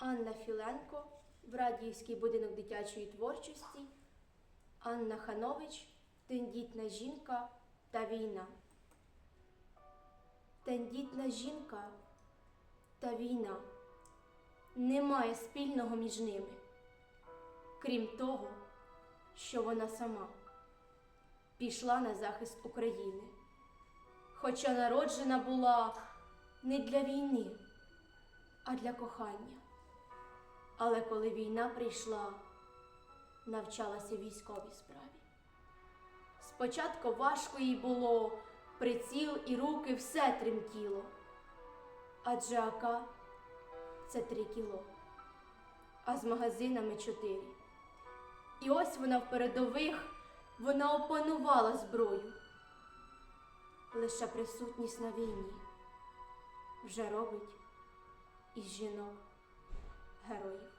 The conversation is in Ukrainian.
Анна Філенко, Врадіївський будинок дитячої творчості, Анна Ханович, тендітна жінка та війна. Тендітна жінка та війна. Немає спільного між ними, крім того, що вона сама пішла на захист України. Хоча народжена була не для війни, а для кохання. Але коли війна прийшла, навчалася військовій справі. Спочатку важко їй було, приціл і руки все тремтіло. Адже АК це три кіло, а з магазинами чотири. І ось вона в передових, вона опанувала зброю. Лише присутність на війні вже робить із жінок heroji